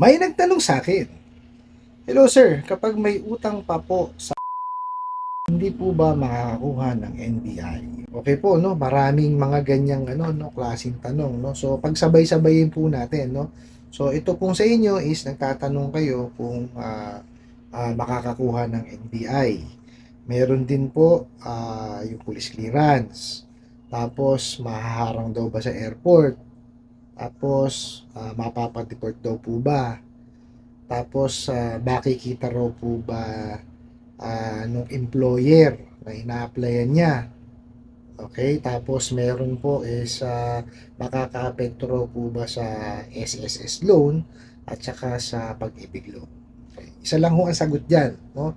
May nagtanong sa akin, Hello sir, kapag may utang pa po sa hindi po ba makakakuha ng NBI? Okay po, no? Maraming mga ganyang ano, no, klaseng tanong, no? So, pagsabay-sabayin po natin, no? So, ito pong sa inyo is nagtatanong kayo kung ah, ah, makakakuha ng NBI. Meron din po ah, yung police clearance. Tapos, mahaharang daw ba sa airport? Tapos, uh, mapapadeport daw po ba? Tapos, uh, makikita raw po ba ah, nung employer na ina-applyan niya? Okay, tapos meron po is uh, makaka-apekto raw po ba sa SSS loan at saka sa pag-ibig loan. Okay. Isa lang ho ang sagot diyan, no?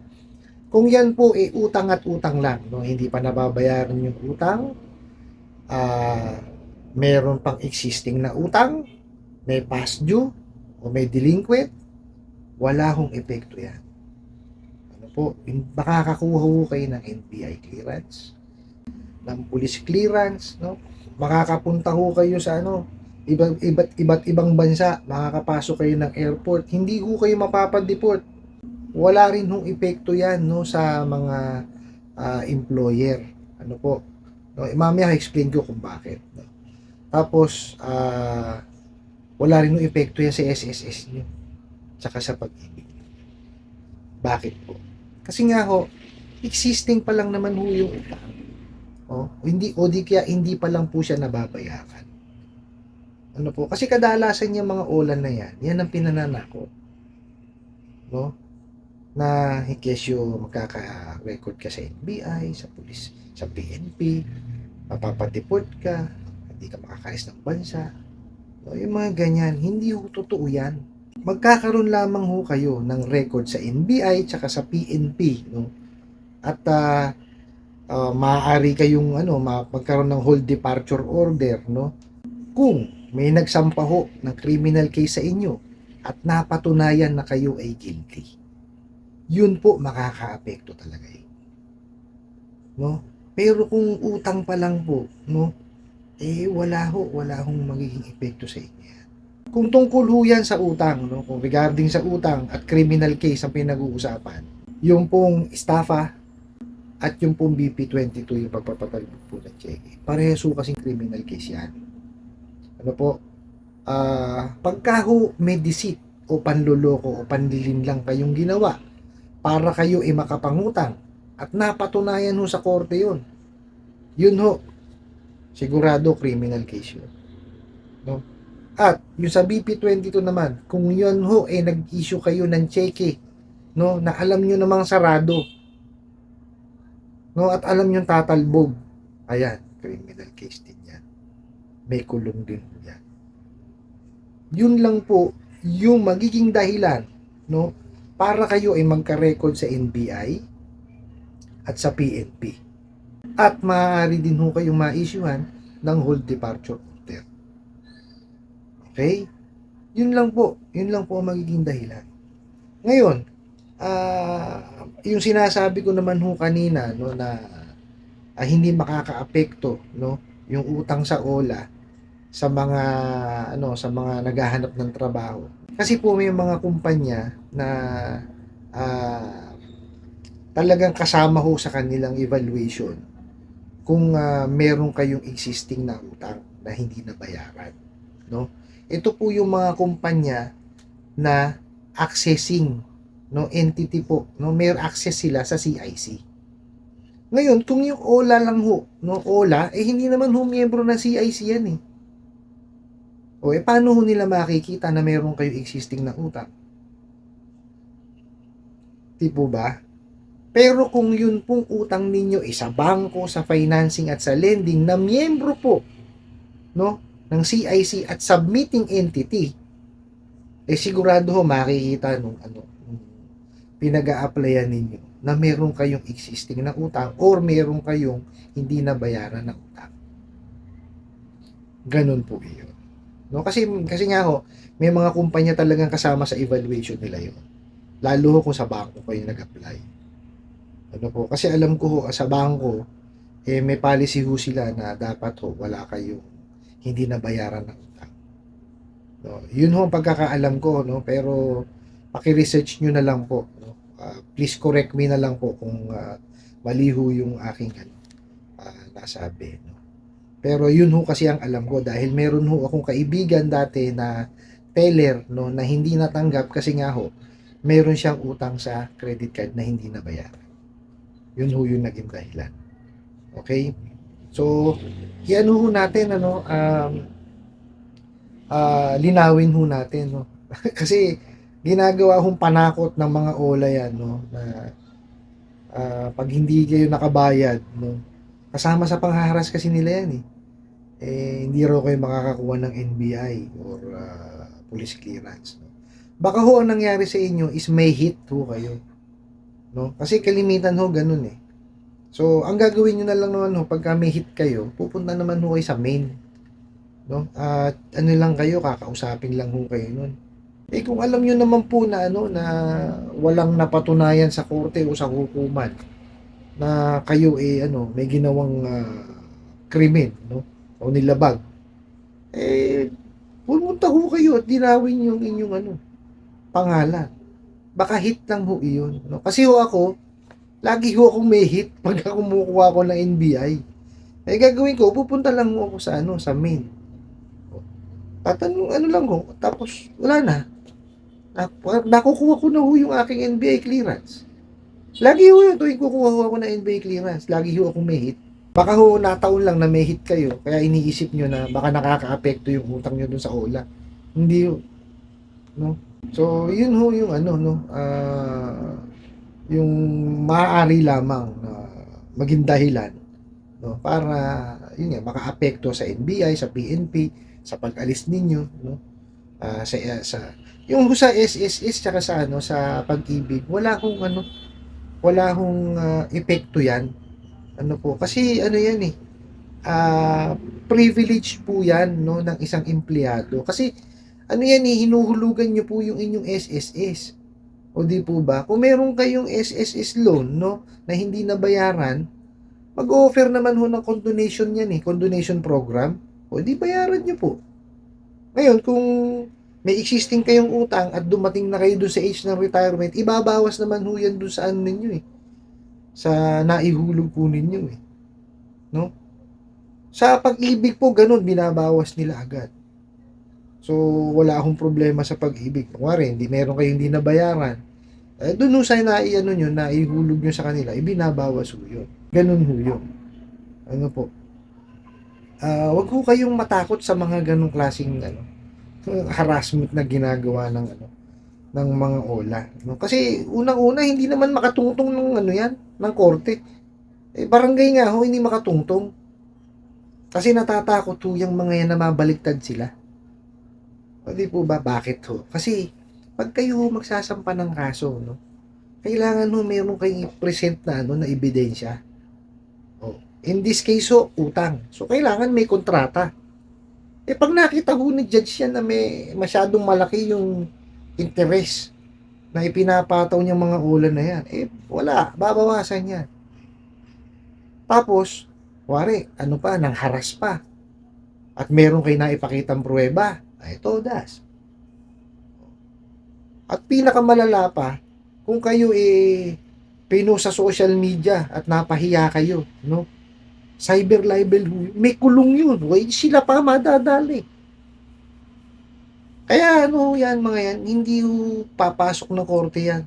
Kung yan po eh utang at utang lang, no, hindi pa nababayaran yung utang, ah meron pang existing na utang, may past due, o may delinquent, wala hong epekto yan. Ano po, makakakuha ho kayo ng NBI clearance, ng police clearance, no? Makakapunta ho kayo sa ano, iba't iba't iba't ibang bansa, makakapasok kayo ng airport, hindi ho kayo mapapadeport. Wala rin hong epekto yan no sa mga ah, employer. Ano po? No, eh, mamaya explain ko kung bakit. No? Tapos ah, wala rin hong epekto yan sa SSS nyo tsaka sa pag-ibig. Bakit po? Kasi nga ho, existing pa lang naman ho yung utang. O, hindi, o di kaya hindi pa lang po siya nababayaran. Ano po? Kasi kadalasan yung mga ulan na yan, yan ang pinananako. No? Na in case you magkaka-record ka sa NBI, sa pulis, sa PNP, mapapadeport ka, hindi ka makakaalis ng bansa. No, yung mga ganyan, hindi ho totoo yan. Magkakaroon lamang ho kayo ng record sa NBI tsaka sa PNP no? At ah, ah, maaari kayong ano ma- magkaroon ng hold departure order no? Kung may nagsampa ho ng criminal case sa inyo at napatunayan na kayo ay guilty yun po makakaapekto talaga eh. no? Pero kung utang pa lang po no eh wala ho wala hong magiging epekto sa inyo kung tungkol ho yan sa utang, no? kung regarding sa utang at criminal case ang pinag-uusapan, yung pong estafa at yung pong BP22, yung pagpapatalbog po ng cheque, parehas ho kasing criminal case yan. Ano po? Ah, pagka ho may deceit o panluloko o panlilin lang kayong ginawa para kayo ay makapangutang at napatunayan ho sa korte yun. Yun ho, sigurado criminal case yun. No? At yung sa BP22 naman, kung yun ho eh nag-issue kayo ng cheque, no, na alam nyo namang sarado. No, at alam nyo tatalbog. Ayan, criminal case din yan. May kulong din yan. Yun lang po yung magiging dahilan, no, para kayo ay magka-record sa NBI at sa PNP. At maaari din ho kayong ma-issuehan ng hold departure order. Okay? Yun lang po. Yun lang po ang magiging dahilan. Ngayon, ah yung sinasabi ko naman ho kanina no na ah, hindi makakaapekto no yung utang sa OLA sa mga ano sa mga naghahanap ng trabaho. Kasi po may mga kumpanya na ah, talagang kasama ho sa kanilang evaluation kung ah, meron kayong existing na utang na hindi nabayaran, no? ito po yung mga kumpanya na accessing no entity po no? May access sila sa CIC ngayon kung yung OLA lang ho no OLA eh hindi naman ho miyembro ng CIC yan eh. O eh paano ho nila makikita na meron kayo existing na utang di po ba pero kung yun pong utang ninyo is sa bangko, sa financing at sa lending na miyembro po no ng CIC at submitting entity, eh sigurado ho makikita nung ano, nung pinag-a-applyan ninyo na meron kayong existing na utang or meron kayong hindi nabayaran na utang. Ganun po yun. No? Kasi, kasi nga ho, may mga kumpanya talagang kasama sa evaluation nila yun. Lalo ho kung sa bangko kayo nag-apply. Ano po? Kasi alam ko ho, sa bangko, eh, may policy ho sila na dapat ho, wala kayong hindi nabayaran ng utang. No, yun ho ang pagkakaalam ko, no? Pero paki-research nyo na lang po, no? Ah, please correct me na lang po kung ah, mali ho yung aking ano, ah, nasabi, no? Pero yun ho kasi ang alam ko dahil meron ho akong kaibigan dati na teller, no, na hindi natanggap kasi nga ho, meron siyang utang sa credit card na hindi nabayaran. Yun ho yung naging dahilan. Okay? So, yan ho natin, ano, um, ah, linawin ho natin, no? Kasi, ginagawa hong panakot ng mga ola yan, no? Na, ah, pag hindi kayo nakabayad, no? Kasama sa panghaharas kasi nila yan, eh. Eh, hindi raw kayo makakakuha ng NBI or ah, police clearance, no? Baka ho ang nangyari sa inyo is may hit ho kayo, no? Kasi kalimitan ho ganun, eh. So, ang gagawin nyo na lang naman ho, pagka may hit kayo, pupunta naman ho kayo sa main, no? At ano lang kayo, kakausapin lang ho kayo nun. Eh kung alam nyo naman po na ano na walang napatunayan sa korte o sa hukuman na kayo eh ano may ginawang ah, krimen no o nilabag eh pumunta ho kayo at dinawin yung inyong ano pangalan baka hit lang ho iyon no kasi ho ako lagi ho akong may hit pagka kumukuha ako ng NBI eh gagawin ko pupunta lang ho ako sa ano sa main tatanong ano lang ho tapos wala na na, nakukuha ko na ho yung aking NBA clearance. Lagi ho yun, tuwing kukuha ho ako ng NBA clearance, lagi ho akong may hit. Baka ho nataon lang na may hit kayo, kaya iniisip nyo na baka nakaka-apekto yung utang nyo dun sa OLA. Hindi ho. No? So, yun ho yung ano, no, ah, yung maaari lamang na maging dahilan no, para yun nga, maka-apekto sa NBI, sa PNP, sa pag-alis ninyo, no, ah, sa, sa yung sa SSS tsaka sa ano sa pag-ibig wala hong ano wala hong ah, epekto yan. Ano po? Kasi ano yan eh ah privilege po yan no ng isang empleyado. Kasi ano yan eh hinuhulugan niyo po yung inyong SSS o di po ba kung meron kayong SSS loan no na hindi nabayaran mag-offer naman ho ng condonation yan eh condonation program o di bayaran niyo po ngayon kung may existing kayong utang at dumating na kayo dun sa age ng retirement, ibabawas naman ho yan dun sa ano ninyo eh. Sa naihulog po ninyo eh. No? Sa pag-ibig po, ganun, binabawas nila agad. So, wala akong problema sa pag-ibig. Kunwari, hindi meron kayong hindi nabayaran. Eh, dun ho sa naiano nyo, naihulog nyo sa kanila, ibinabawas ho yun. Ganun ho yun. Ano po? Ah, wag ho kayong matakot sa mga ganong klaseng ano, harassment na ginagawa ng ano ng mga ola no kasi unang-una hindi naman makatungtong ng ano yan ng korte eh barangay nga ho hindi makatungtong kasi natatakot ho yung mga yan na mabaliktad sila o di po ba? Bakit ho? Kasi pag kayo magsasampa ng kaso no kailangan ho meron kayong present na ano na ebidensya. Oh in this case ho utang. So kailangan may kontrata. Eh pag nakita ho ni judge yan na may masyadong malaki yung interest na ipinapataw niyang mga ulan na yan, eh wala, babawasan yan. Tapos, wari, ano pa, nang haras pa. At meron kayo na ipakitang pruweba, ay todas. At pinakamalala pa, kung kayo eh pino sa social media at napahiya kayo, no? cyber libel may kulong yun. Wait, sila pa madadali. Kaya ano yan mga yan, hindi ho papasok na korte yan.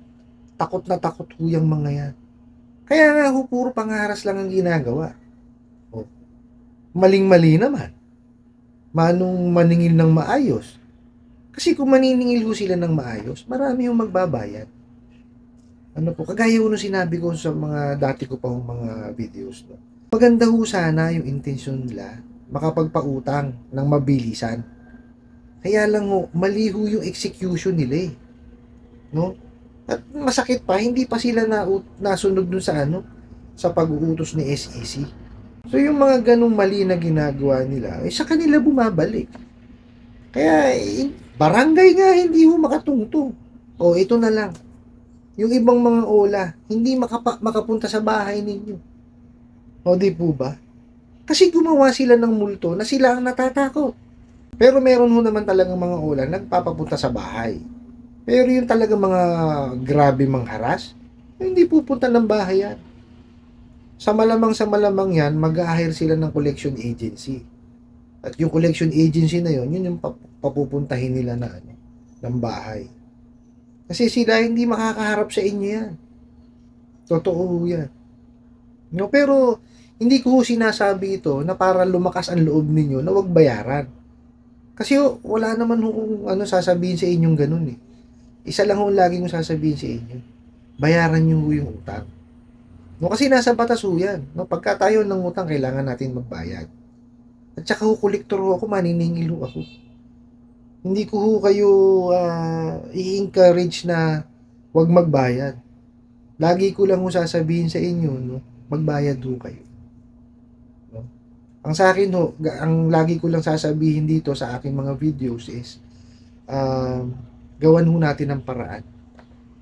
Takot na takot ho yung mga yan. Kaya nga ho, puro pangaras lang ang ginagawa. O, maling-mali naman. Manong maningil ng maayos. Kasi kung maniningil ho sila ng maayos, marami yung magbabayad. Ano po, kagaya ho sinabi ko sa mga dati ko pang mga videos. No? Maganda ho sana yung intensyon nila makapagpautang ng mabilisan. Kaya lang ho, mali ho yung execution nila eh. No? At masakit pa, hindi pa sila na, nasunod dun sa ano, sa pag-uutos ni SEC. So yung mga ganong mali na ginagawa nila, eh, sa kanila bumabalik. Kaya eh, barangay nga hindi ho makatungtong. O ito na lang. Yung ibang mga ola, hindi makapa, makapunta sa bahay ninyo. O di po ba? Kasi gumawa sila ng multo na sila ang natatakot. Pero meron ho naman talagang mga ulan nagpapapunta sa bahay. Pero yung talagang mga grabe mangharas, hindi pupunta ng bahay yan. Sa malamang sa malamang yan, mag-hire sila ng collection agency. At yung collection agency na yun, yun yung pap- papupuntahin nila na ano, ng bahay. Kasi sila hindi makakaharap sa inyo yan. Totoo yan. No, pero hindi ko sinasabi ito na para lumakas ang loob ninyo na wag bayaran. Kasi wala naman kung ano sasabihin sa inyong ganun eh. Isa lang ho lagi kong sasabihin sa inyo. Bayaran ho yung utang. No, kasi nasa batas ho yan. No, pagka tayo ng utang, kailangan natin magbayad. At saka ho, kolektor ho ako, maniningil ho ako. Hindi ko ho kayo ah, i-encourage na wag magbayad. Lagi ko lang ho sasabihin sa inyo, no, magbayad ho kayo. No? Ang sa akin ho, ang lagi ko lang sasabihin dito sa aking mga videos is, um, gawan ho natin ng paraan.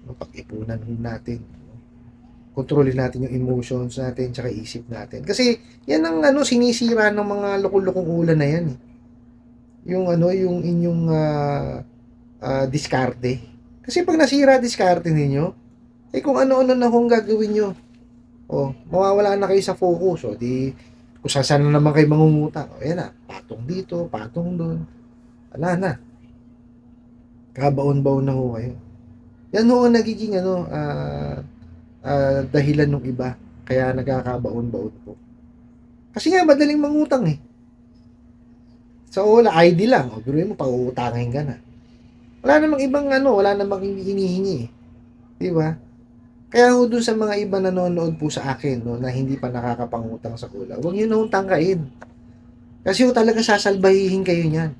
No, pag-ipunan ho natin. Kontrolin natin yung emotions natin, tsaka isip natin. Kasi, yan ang ano, sinisira ng mga loko-lokong ulan na yan. Eh. Yung ano, yung inyong ah, ah, diskarte. Kasi pag nasira diskarte ninyo, eh kung ano-ano na kung gagawin nyo, oh, mawawala na kayo sa focus. O, di, kung saan na naman kayo mangungutang. O, yan na, patong dito, patong doon. Wala na. Kabaon-baon na ho kayo. Yan ho ang nagiging ano, ah, ah, dahilan ng iba. Kaya nagkakabaon-baon po. Kasi nga, madaling mangutang eh. Sa wala, ID lang. O, biruin mo, pag-uutangin ka na. Wala namang ibang ano, wala namang hinihingi eh. Di ba? Kaya ho dun sa mga iba nanonood po sa akin no, na hindi pa nakakapangutang sa kula, huwag nyo na hong tangkain. Kasi ho talaga sasalbahihin kayo niyan.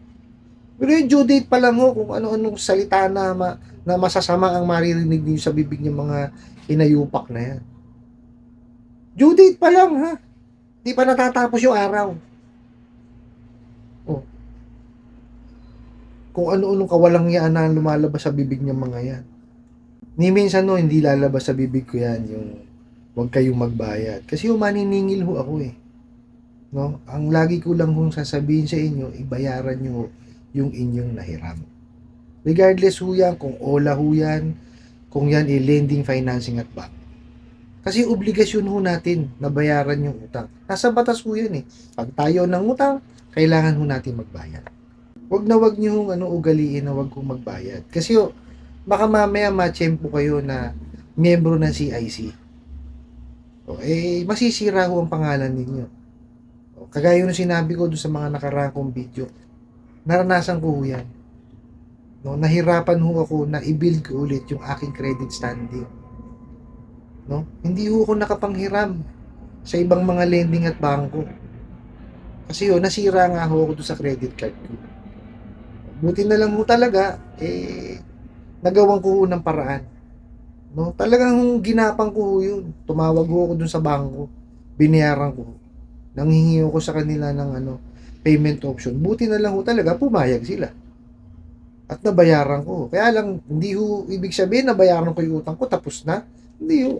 Pero yung due date pa lang ho, kung ano-anong salita na, ma, na masasama ang maririnig niyo sa bibig ng mga inayupak na yan. Due pa lang ha. Di pa natatapos yung araw. Oh. Kung ano-anong kawalang yan na lumalabas sa bibig ng mga yan. Ni minsan no, hindi lalabas sa bibig ko yan yung huwag kayong magbayad. Kasi yung maniningil ho ako eh. No? Ang lagi ko lang kung sasabihin sa inyo, ibayaran nyo yung inyong nahiram. Regardless ho yan, kung OLA ho yan, kung yan i-lending, financing at bank. Kasi obligasyon ho natin na bayaran yung utang. Nasa batas ho yan eh. Pag tayo ng utang, kailangan ho natin magbayad. Huwag na huwag nyo ano, ugaliin na huwag kong magbayad. Kasi ho, baka mamaya ma-tempo kayo na miyembro ng CIC. O, eh, masisira ho ang pangalan ninyo. O, kagaya ng sinabi ko doon sa mga nakaraang video, naranasan ko ho yan. No, nahirapan ho ako na i-build ko ulit yung aking credit standing. No? Hindi ho ako nakapanghiram sa ibang mga lending at bangko. Kasi ho, nasira nga ho ako doon sa credit card ko. Buti na lang ho talaga, eh, nagawan ko ho ng paraan. No? Talagang ginapang ko ho yun. Tumawag ho ako dun sa bangko. Binayaran ko. Nanghingi ako sa kanila ng ano, payment option. Buti na lang ho talaga, pumayag sila. At nabayaran ko. Kaya lang, hindi ho, ibig sabihin, nabayaran ko yung utang ko, tapos na. Hindi ho.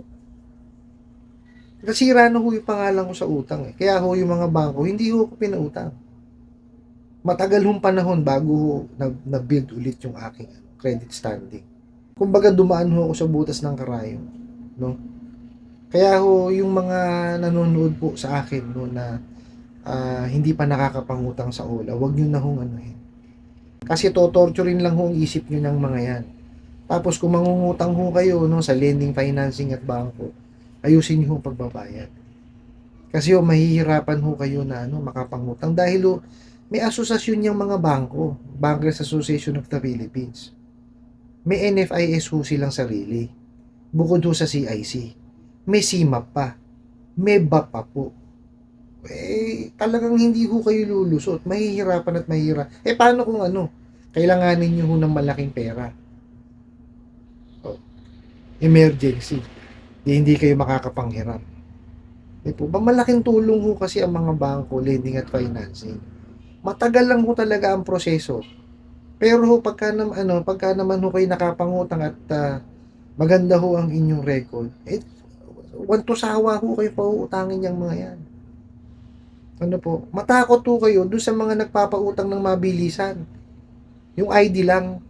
Nasira na ho yung pangalan ko sa utang eh. Kaya ho yung mga bangko, hindi ho ako pinautang. Matagal hong panahon bago ho na-build ulit yung aking credit standing. Kumbaga dumaan ho ako sa butas ng karayo. No? Kaya ho yung mga nanonood po sa akin no, na ah, hindi pa nakakapangutang sa OLA, wag nyo na hong anuhin. Kasi to-torturein lang ho ang isip nyo ng mga yan. Tapos kung mangungutang ho kayo no, sa lending, financing at bangko, ayusin nyo ho pagbabayad. Kasi ho, mahihirapan ho kayo na ano, makapangutang dahil ho, may asosasyon yung mga bangko, Bankers Association of the Philippines. May NFIS ho silang sarili. Bukod ho sa CIC. May CIMAP pa. May BAP pa po. Eh, talagang hindi ho kayo lulusot. Mahihirapan at mahihira. Eh, paano kung ano? Kailanganin nyo ho ng malaking pera. Oh, emergency. Di, hindi kayo makakapanghiram. Eh po, ba malaking tulong ho kasi ang mga bangko, lending at financing. Matagal lang ho talaga ang proseso. Pero ho, pagka, nam, ano, pagka naman ho kayo nakapangutang at ah, maganda ho ang inyong record, eh, wanto sawa ho kayo pauutangin yung mga yan. Ano po? Matakot po kayo doon sa mga nagpapautang ng mabilisan. Yung ID lang.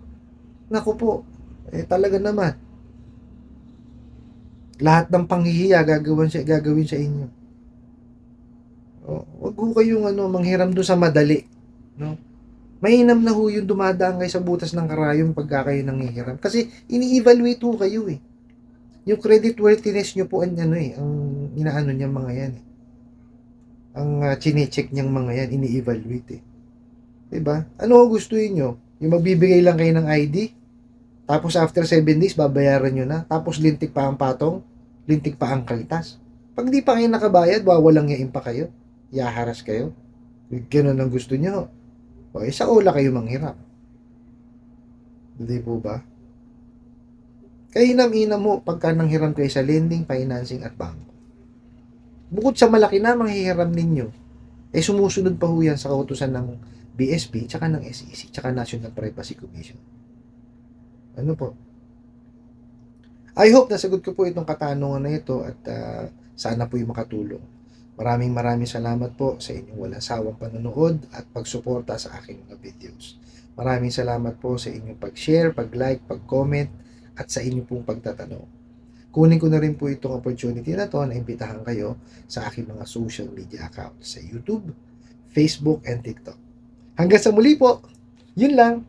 Naku po. Eh talaga naman. Lahat ng panghihiya gagawin siya gagawin sa inyo. Oh, wag ho kayong ano manghiram doon sa madali, no? Mainam na ho yung dumadaan kayo sa butas ng karayom pagka kayo nanghihiram. Kasi ini-evaluate ho kayo eh. Yung credit worthiness nyo po ano eh, ang inaano niya mga yan eh. Ang uh, chinecheck niyang mga yan, ini-evaluate eh. Diba? Ano ang gusto niyo? Yung magbibigay lang kayo ng ID, tapos after 7 days, babayaran nyo na. Tapos lintik pa ang patong, lintik pa ang kaltas. Pag di pa kayo nakabayad, wawalang yain pa kayo. Yaharas kayo. Ganun ang gusto nyo. O, eh, sa ula kayo manghirap. Hindi po ba? Kaya inam-inam mo pagka nanghiram kayo sa lending, financing at bangko. Bukod sa malaki na manghihiram ninyo, eh sumusunod pa ho yan sa kautusan ng BSP, tsaka ng SEC, tsaka National Privacy Commission. Ano po? I hope nasagot ko po itong katanungan na ito at ah, sana po yung makatulong. Maraming maraming salamat po sa inyong walang sawang panonood at pagsuporta sa aking mga videos. Maraming salamat po sa inyong pag-share, pag-like, pag-comment at sa inyong pong pagtatanong. Kunin ko na rin po itong opportunity na to na imbitahan kayo sa aking mga social media accounts sa YouTube, Facebook, and TikTok. Hanggang sa muli po, yun lang.